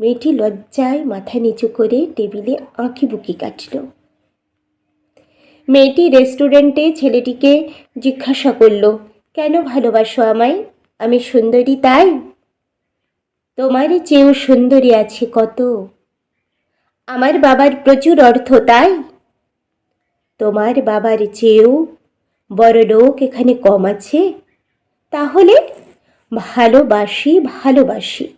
মেয়েটি লজ্জায় মাথা নিচু করে টেবিলে আঁকি বুকি কাটল। মেয়েটি রেস্টুরেন্টে ছেলেটিকে জিজ্ঞাসা করল, কেন ভালোবাসো আমায়? আমি সুন্দরী তাই? তোমার চেয়েও সুন্দরী আছে কত? আমার বাবার প্রচুর অর্থ তাই? তোমার বাবার চেয়েও বড় লোক এখানে কম আছে? তাহলে ভালোবাসি ভালোবাসি।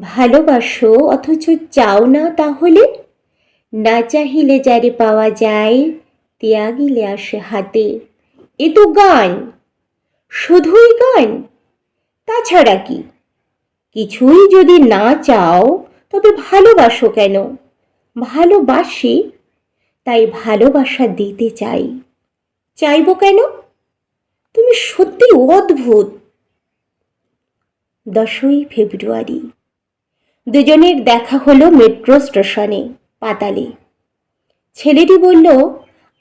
ভালোবাসো, অথচ চাও না তাহলে? না চাহিলে যারে পাওয়া যায়, ত্যাগিলে আসে হাতে। এ তো গান, শুধুই গান, তাছাড়া কি? কিছুই যদি না চাও, তবে ভালোবাসো কেন? ভালোবাসি, তাই ভালোবাসা দিতে চাই। চাইব কেন? তুমি সত্যি অদ্ভুত। দশই ফেব্রুয়ারি। দুজনের দেখা হলো মেট্রো স্টেশনে পাতালে। ছেলেটি বলল,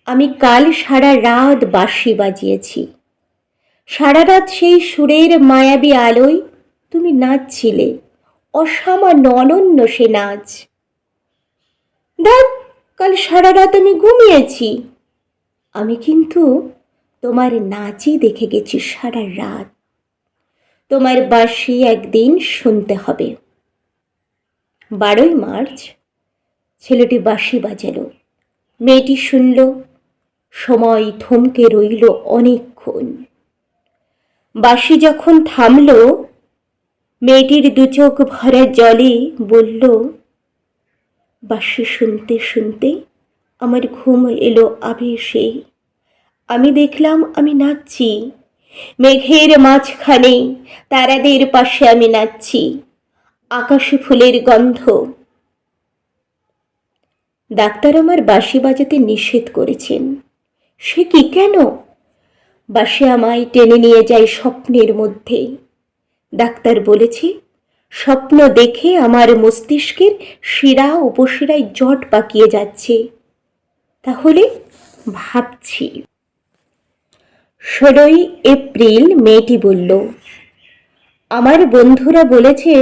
আমি কাল সারা রাত বাঁশি বাজিয়েছি। সারা রাত সেই সুরের মায়াবী আলোয় তুমি নাচছিলে, অসামান্য অনন্য সে নাচ। দেখ, কাল সারা রাত আমি ঘুমিয়েছি। আমি কিন্তু তোমার নাচই দেখে গেছি সারা রাত। তোমার বাঁশি একদিন শুনতে হবে। বারোই মার্চ ছেলেটি বাঁশি বাজালো। মেয়েটি শুনল, সময় থমকে রইল অনেকক্ষণ। বাঁশি যখন থামল, মেয়েটির দুচোখ ভরা জলে বলল, বাঁশি শুনতে শুনতে আমার ঘুম এলো আবেশে। আমি দেখলাম আমি নাচছি। মেঘের মাঝখানে তারাদের পাশে আমি নাচছি। আকাশে ফুলের গন্ধ। ডাক্তার আমার বাঁশি বাজাতে নিষেধ করেছেন। সে কি কেন? বাসে আমায় টেনে নিয়ে যায় স্বপ্নের মধ্যে। ডাক্তার বলেছে, স্বপ্ন দেখে আমার মস্তিষ্কের শিরা উপশিরায় জট পাকিয়ে যাচ্ছে। তাহলে ভাবছি। ষোলোই এপ্রিল মেয়েটি বলল, আমার বন্ধুরা বলেছে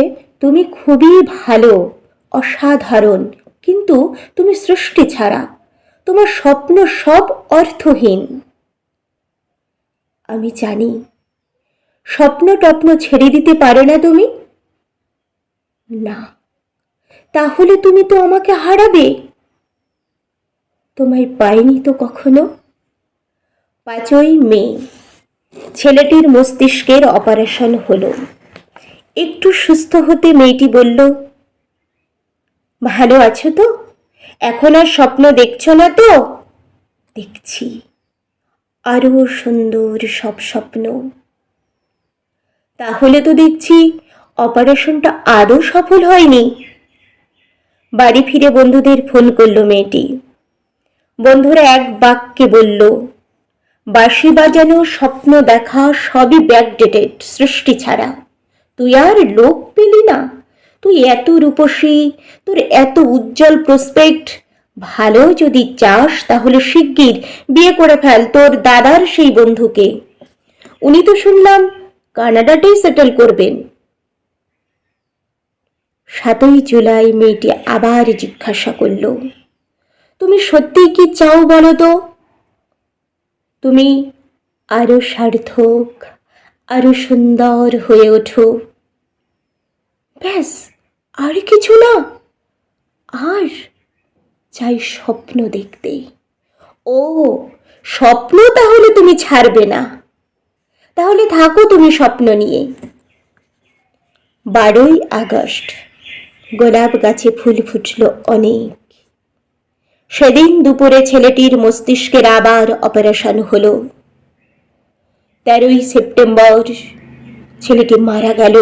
তুমি খুবই ভালো, অসাধারণ, কিন্তু তুমি সৃষ্টি ছাড়া। তোমার স্বপ্ন সব অর্থহীন। আমি জানি, স্বপ্ন টপ্ন ছেড়ে দিতে পারো না তুমি? না। তাহলে তুমি তো আমাকে হারাবে। তোমায় পাইনি তো কখনো? পাঁচই মে, ছেলেটির মস্তিষ্কের অপারেশন হলো। একটু সুস্থ হতে মেয়েটি বলল, ভালো আছো তো? এখন আর স্বপ্ন দেখছ না তো? দেখছি। আরও সুন্দর সব স্বপ্ন। তাহলে তো দেখছি অপারেশনটা আদৌ সফল হয়নি। বাড়ি ফিরে বন্ধুদের ফোন করল মেয়েটি। বন্ধুরা এক বাক্যে বলল, বাঁশি বাজানো স্বপ্ন দেখা সবই ব্যাকডেটেড, সৃষ্টি ছাড়া। তুই আর লোক পেলি না। তুই এত রূপসী, তোর এত উজ্জ্বল প্রসপেক্ট ভালো যদি চাস তাহলে শিগগির বিয়ে করে ফেল তোর দাদার সেই বন্ধুকে। উনি তো শুনলাম কানাডাতেই সেটেল করবেন। সাতই জুলাই মেয়েটি আবার জিজ্ঞাসা করল, তুমি সত্যিই কি চাও বলো তো? তুমি আরও সার্থক। আরও সুন্দর হয়ে ওঠো। ব্যাস, আর কিছু না। আর চাই স্বপ্ন দেখতে। ও, স্বপ্ন তাহলে তুমি ছাড়বে না। তাহলে থাকো তুমি স্বপ্ন নিয়ে। বারোই আগস্ট, গোলাপ গাছে ফুল ফুটল অনেক। সেদিন দুপুরে ছেলেটির মস্তিষ্কের আবার অপারেশন হলো। তেরোই সেপ্টেম্বর ছেলেটি মারা গেল।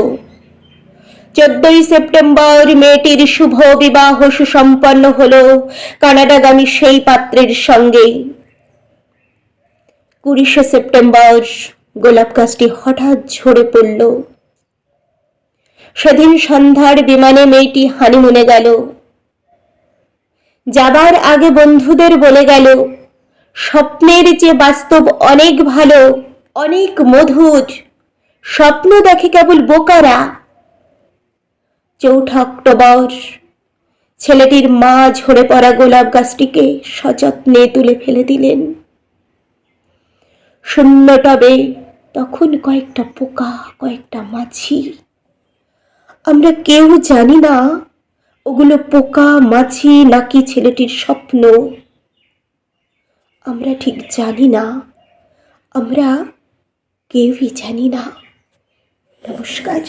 চোদ্দই সেপ্টেম্বর মেয়েটির শুভ বিবাহ সুসম্পন্ন হলো কানাডাগামী সেই পাত্রের সঙ্গে। কুড়িশে সেপ্টেম্বর গোলাপ গাছটি হঠাৎ ঝরে পড়ল। সেদিন সন্ধ্যার বিমানে মেয়েটি হানিমুনে গেল। যাবার আগে বন্ধুদের বলে গেল, স্বপ্নের যে বাস্তব অনেক ভালো অনেক মধুর স্বপ্ন দেখে কেবল বোকারা। চৌঠা অক্টোবর, ছেলেটির মা ঝরে পড়া গোলাপ গাছটিকে সযত্নে তুলে ফেলে দিলেন। শূন্য টবে তখন কয়েকটা পোকা, কয়েকটা মাছি। আমরা কেউ জানি না ওগুলো পোকা, মাছি নাকি ছেলেটির স্বপ্ন। আমরা ঠিক জানি না। আমরা কেউই জানি না। নমস্কার।